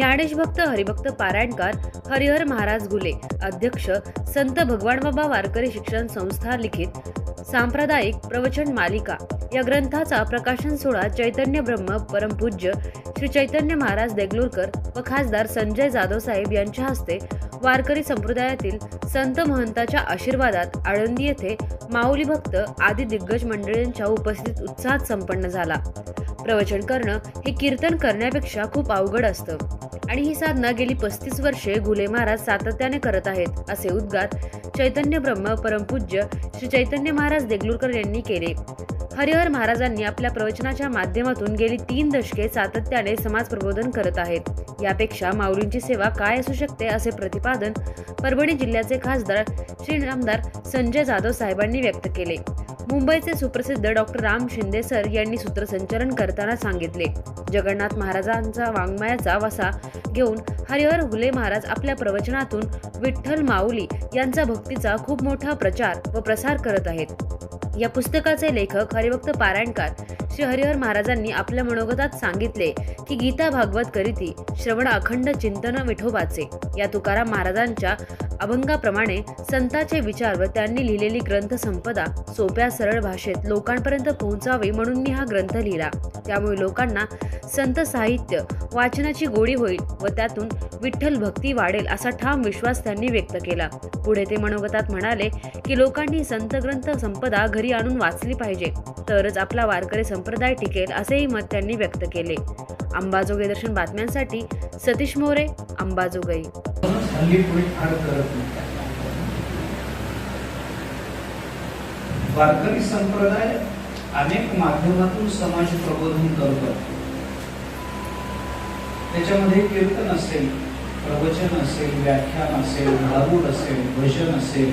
ज्ञानेशभक्त हरिभक्त पारायणकार हरिहर महाराज गुले अध्यक्ष संत भगवानबाबा वारकरी शिक्षण संस्था लिखित सांप्रदायिक प्रवचन मालिका. या ग्रंथाचा प्रकाशन सोहळा चैतन्य ब्रह्म परमपूज्य श्री चैतन्य महाराज देगलूरकर व खासदार संजय जाधव साहेब यांच्या हस्ते वारकरी संप्रदायातील संत महंताच्या आशीर्वादात आळंदी येथे माऊली भक्त आदी दिग्गज मंडळींच्या उपस्थितीत उत्साहात संपन्न झाला. प्रवचन करणं हे कीर्तन करण्यापेक्षा खूप अवघड असतं. आणि ही साधना गेली पस्तीस वर्षे घुले महाराज सातत्याने करत आहेत असे उद्गार चैतन्य ब्रह्म परमपूज्य श्री चैतन्य महाराज देगलूरकर यांनी केले. हरिहर महाराजांनी आपल्या प्रवचनाच्या माध्यमातून गेली तीन दशके सातत्याने समाज प्रबोधन करत आहेत. यापेक्षा माऊलींची सेवा काय असू शकते असे प्रतिपादन परभणी जिल्ह्याचे खासदार श्री आमदार संजय जाधव साहेबांनी व्यक्त केले. मुंबईचे सुप्रसिद्ध डॉक्टर राम शिंदे सर यांनी सूत्रसंचलन करताना सांगितले. जगन्नाथ महाराजांचा वाङ्मयाचा वसा घेऊन हरिहर हुले महाराज आपल्या प्रवचनातून विठ्ठल माऊली यांचा भक्तीचा खूप मोठा प्रचार व प्रसार करत आहेत. या पुस्तकाचे लेखक हरिभक्त पारायणकार श्री हरिहर महाराजांनी आपल्या मनोगतात सांगितले की गीता भागवत करीती श्रवण अखंड चिंतन विठोबाचे. या तुकाराम महाराजांच्या अभंगाप्रमाणे संतांचे विचार व त्यांनी लिहिलेली ग्रंथ संपदा सोप्या सरळ भाषेत लोकांपर्यंत पोहोचावी म्हणून मी हा ग्रंथ लिहिला. त्यामुळे लोकांना संत साहित्य वाचनाची गोडी होईल व त्यातून विठ्ठल भक्ती वाढेल असा ठाम विश्वास त्यांनी व्यक्त केला. पुढे ते मनोगतात म्हणाले की लोकांनी संत ग्रंथ संपदा घरी आणून वाचली पाहिजे. तरच आपला वारकरी संप्रदाय टिकेल असेही मत त्यांनी व्यक्त केले. अंबाजोगाई दर्शन बातम्यांसाठी सतीश मोरे अंबाजोगाई. वारकरी संप्रदाय अनेक माध्यमातून समाज प्रबोधन करतो. त्याच्यामध्ये कीर्तन असेल प्रवचन असेल व्याख्यान असेल भारूड असेल भजन असेल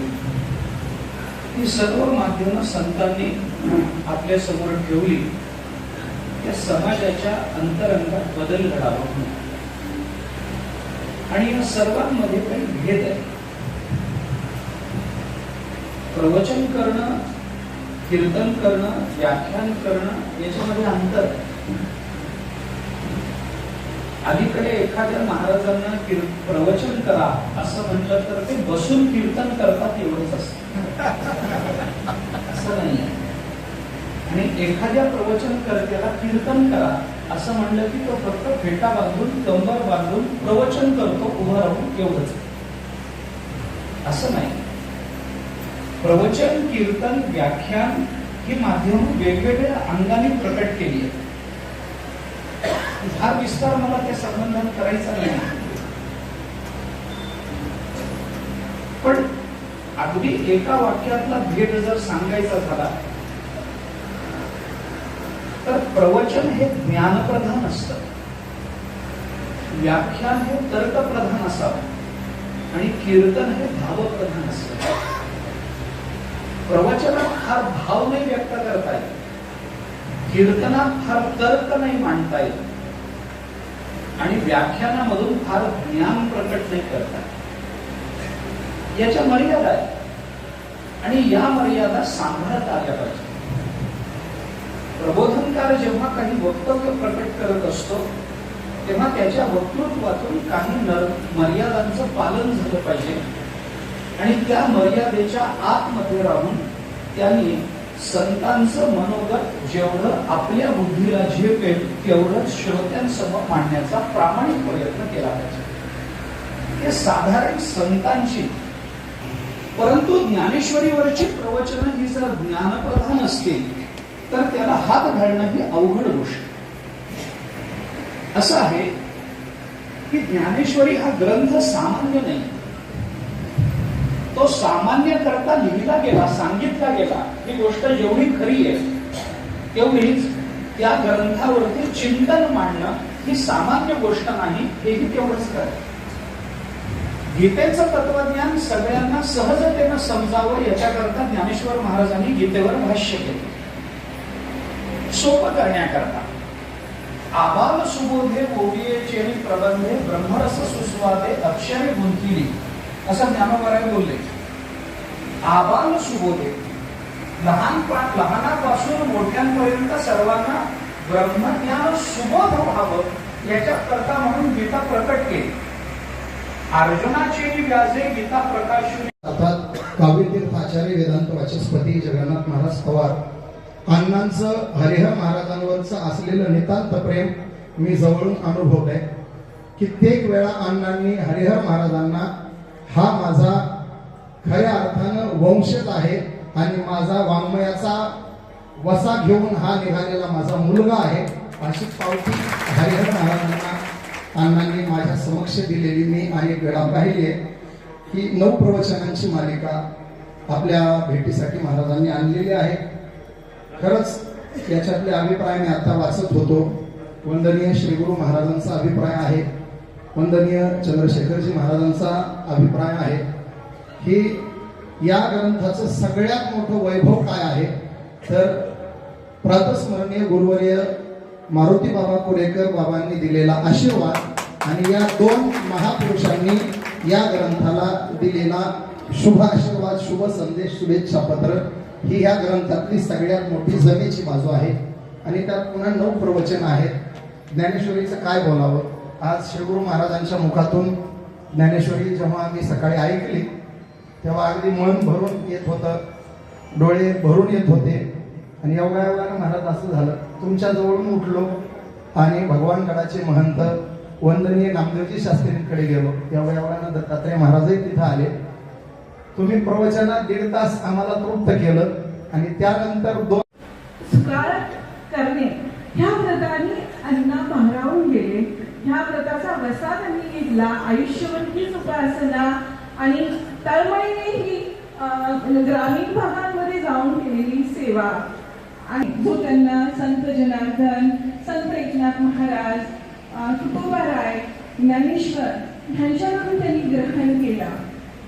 ही सर्व माध्यम संतांनी आपल्यासमोर ठेवली. त्या समाजाच्या अंतरंगात बदल घडावा म्हणून. आणि या सर्वांमध्ये काही भेद आहे प्रवचन करणं कीर्तन करणं व्याख्यान करणं याच्यामध्ये अंतर अलीकडे एखाद्या महाराजांना प्रवचन करा असं म्हटलं तर ते बसून कीर्तन करतात एवढंच असतं. असं नाही आणि एखाद्या प्रवचन करत्याला कीर्तन करा असं म्हणलं की तो फक्त फेटा बांधून कंबर बांधून प्रवचन करतो उभं राहून एवढंच. असं नाही. प्रवचन कीर्तन व्याख्यान ही माध्यम वेगवेगळ्या अंगाने प्रकट केली आहेत हा विस्तार मला त्या संबंधात करायचा नाही. पण अगदी एका वाक्यातला भेद जर सांगायचा झाला तर प्रवचन हे ज्ञानप्रधान असतं. व्याख्यान हे तर्कप्रधान असावं आणि कीर्तन हे भावप्रधान असत प्रवचनात फार भाव नाही व्यक्त करता येत. कीर्तनात फार तर्क नाही मांडता येत. आणि व्याख्यानामधून फार ज्ञान प्रकट नाही करता येत. याच्या मर्यादा आहेत. आणि या मर्यादा सांभाळत आल्या पाहिजे. प्रबोधनकार जेव्हा काही वक्तव्य प्रकट करत असतो तेव्हा त्याच्या वक्तृत्वातून काही नर- मर्यादांचं पालन झालं पाहिजे. आणि त्या मर्यादेच्या आतमध्ये राहून त्यांनी संतांचं मनोगत जेवढं आपल्या बुद्धीला झेपेल तेवढं श्रोत्यांसमोर मांडण्याचा प्रामाणिक प्रयत्न केला पाहिजे. हे साधारण संतांची परंतु ज्ञानेश्वरीवरची प्रवचन ही जर ज्ञानप्रधान असतील तर त्याला हात घालणं ही अवघड गोष्ट. असं आहे की ज्ञानेश्वरी हा ग्रंथ सामान्य नाही. तो सामान्य करता लिहिला गेला सांगितला गेला ही गोष्ट जेवढी खरी आहे तेवढीच त्या ग्रंथावरती चिंतन मांडणं ही सामान्य गोष्ट नाही हेही तेवढंच खरं गीतेचं तत्वज्ञान सगळ्यांना सहजतेनं समजावं याच्याकरता ज्ञानेश्वर महाराजांनी गीतेवर भाष्य केलं. सोपं करण्याकरता. आबाल सुबोधे ओविये प्रबंधे ब्रह्मरस सुस्वादे अक्षरे गुंतिली. असं ज्ञानोबाराने बोलले. आबाल सुबोधे लहान लहानापासून मोठ्यांपर्यंत सर्वांना ब्रह्मज्ञान सुबोध व्हावं याच्या करता म्हणून गीता प्रकट केली. अर्जुनाचे व्याजे गीता अर्थात काव्यतीर्थ आचार्य वेदांत वाचस्पती जगन्नाथ महाराज पवार. अण्णांचं हरिहर महाराजांवरचं असलेलं नितांत प्रेम मी जवळून अनुभवलंय. कित्येक वेळा अण्णांनी हरिहर महाराजांना हा माझा खऱ्या अर्थानं वंशज आहे आणि माझा वाङ्मयाचा वसा घेऊन हा निघालेला माझा मुलगा आहे अशी पावती हरिहर महाराजांना अण्णांनी माझ्या समक्ष दिलेली मी अनेक वेळा पाहिली की ही नऊ प्रवचनांची मालिका आपल्या भेटीसाठी महाराजांनी आणलेली आहे. खरंच याच्यातले अभिप्राय मी आता वाचत होतो. वंदनीय श्रीगुरु महाराजांचा अभिप्राय आहे. वंदनीय चंद्रशेखरजी महाराजांचा अभिप्राय आहे. ही या ग्रंथाचं सगळ्यात मोठं वैभव काय आहे? तर प्रातस्मरणीय गुरुवर्य मारुती बाबा कुरेकर बाबांनी दिलेला आशीर्वाद आणि या दोन महापुरुषांनी या ग्रंथाला दिलेला शुभ आशीर्वाद शुभ संदेश शुभेच्छा पत्र ही या ग्रंथातली सगळ्यात मोठी जमेची बाजू आहे. आणि त्यात पुन्हा नऊ प्रवचन आहेत. ज्ञानेश्वरीचं काय बोलावं? आज शिवगुरु महाराजांच्या मुखातून ज्ञानेश्वरी जेव्हा मी सकाळी ऐकली तेव्हा अगदी मन भरून येत होतं. डोळे भरून येत होते. आणि एवढ्या एवढ्यानं महाराज असं झालं. तुमच्या जवळून उठलो आणि भगवानगडाचे महंत वंदनीय नामदेवजी शास्त्रींकडे गेलो. एवढ्या एवढ्यानं दत्तात्रय महाराजही तिथं आले. तुम्ही प्रवचनात दीड तास आम्हाला तृप्त केलं आणि त्यानंतर दोन करणे. ह्या व्रताने अण्णा भारावून गेले. ह्या व्रताचा वसा त्यांनी घेतला. आयुष्यवंतीच उपासना आणि तळमळीने ही ग्रामीण भागांमध्ये जाऊन केलेली सेवा. जो त्यांना संत जनार्दन संत एकनाथ महाराज तुकोबा राय ज्ञानेश्वर ह्यांच्याकडून त्यांनी ग्रहण केला.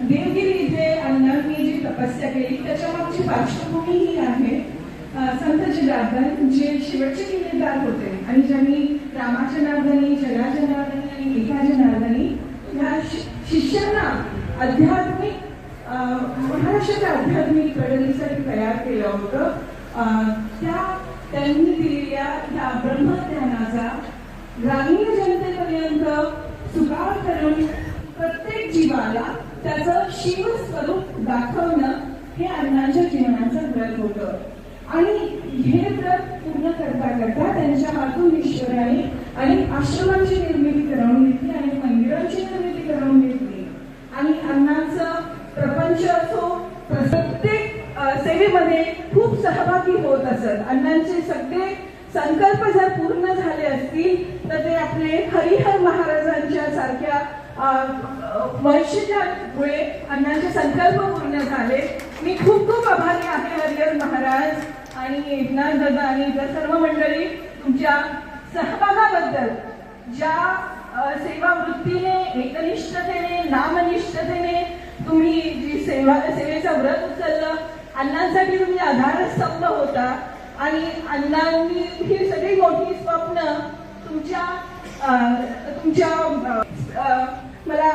देवगिरी इथे अण्णांनी जी तपस्या केली त्याच्यामागची पार्श्वभूमी ही आहे. संत जनार्दन जे शेवटचे किल्लेदार होते आणि ज्यांनी रामाजनार्दनी जनाजनार्दनी आणि मेघा जनार्दनी ह्या शि- शिष्यांना आध्यात्मिक महाराष्ट्राच्या आध्यात्मिक कडणीसाठी तयार केलं होतं. त्या त्यांनी दिलेल्या या ब्रह्मज्ञानाचा ग्रामीण जनतेपर्यंत सुगाव करून प्रत्येक जीवाला त्याचं शिव स्वरूप दाखवणं हे अण्णांच्या जीवनाचं व्रत होतं. आणि हे व्रत पूर्ण करता करता त्यांच्या हातून ईश्वराने आणि आश्रमांची निर्मिती करून घेतली आणि मंदिरांची निर्मिती सेवेमध्ये खूप सहभागी होत असत. अण्णांचे सगळे संकल्प जर पूर्ण झाले असतील तर ते आपले हरिहर महाराजांच्या सारख्या वैशिष्ट्यामुळे अण्णांचे संकल्प पूर्ण झाले. मी खूप खूप आभारी आहे हरिहर महाराज आणि एकनाथ दादा आणि इतर सर्व मंडळी तुमच्या सहभागाबद्दल. ज्या सेवा वृत्तीने एकनिष्ठतेने नामनिष्ठतेने तुम्ही जी सेवा सेवेचं व्रत उचललं अण्णांसाठी तुम्ही म्हणजे आधारस्तंभ होता. आणि अण्णांनी ही सगळी मोठी स्वप्न तुमच्या तुमच्या मला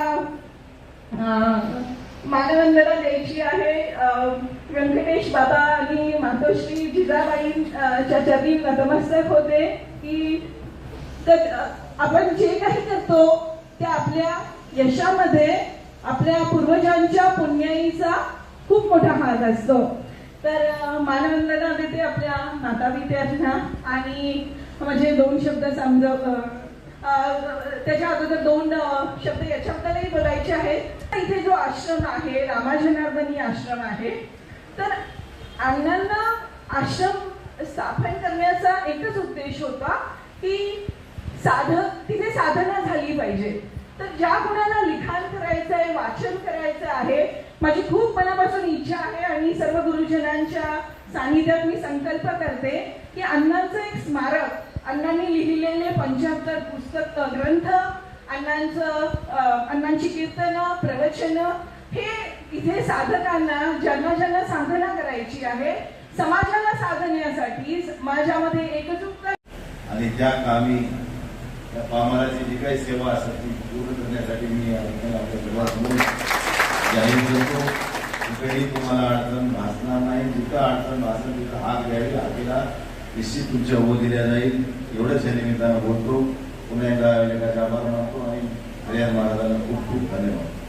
मानवंदना द्यायची आहे. व्यंकटेश बाबा आणि मातोश्री जिजाबाईंच्या चरणी नतमस्तक होते. की तर आपण जे काही करतो ते आपल्या यशामध्ये आपल्या पूर्वजांच्या पुण्याईचा खूप मोठा हात असतो. तर अ, मानवंदना देते आपल्या माता विद्यार्थ्यांना आणि म्हणजे दोन शब्द समजव त्याच्या अगोदर दोन शब्द याच्याबद्दलही बोलायचे आहेत. इथे जो आश्रम आहे रामाजनार्दनी आश्रम आहे तर अण्णांना आश्रम स्थापन करण्याचा एकच उद्देश होता की साधक तिथे साधना झाली पाहिजे. तर ज्या कुणाला वाचन करायचं आहे. माझी खूप मनापासून इच्छा आहे आणि सर्व गुरुजनांच्या सानिध्यात मी संकल्प करते की अण्णांचं एक स्मारक अण्णांनी लिहिलेले पंच्याहत्तर पुस्तक ग्रंथ अण्णांचं अण्णांची कीर्तनं प्रवचनं हे इथे साधकांना ज्यांना ज्यांना साधना करायची आहे समाजाला साधण्यासाठी माझ्यामध्ये एकजुकता आणि ज्या कामी या पामाराची जी काही सेवा असेल ती पूर्ण करण्यासाठी मी या जाहीर करतो. कुठेही तुम्हाला अडचण भासणार नाही. जिथं अडचण भासेल तिथं हात घ्यावी. हातीला निश्चित तुमच्या उभं दिल्या जाईल. एवढंच या निमित्तानं बोलतो. पुन्हा एकदा आयोजकाचे आभार मानतो आणि हरिहर महाराजांना खूप खूप धन्यवाद.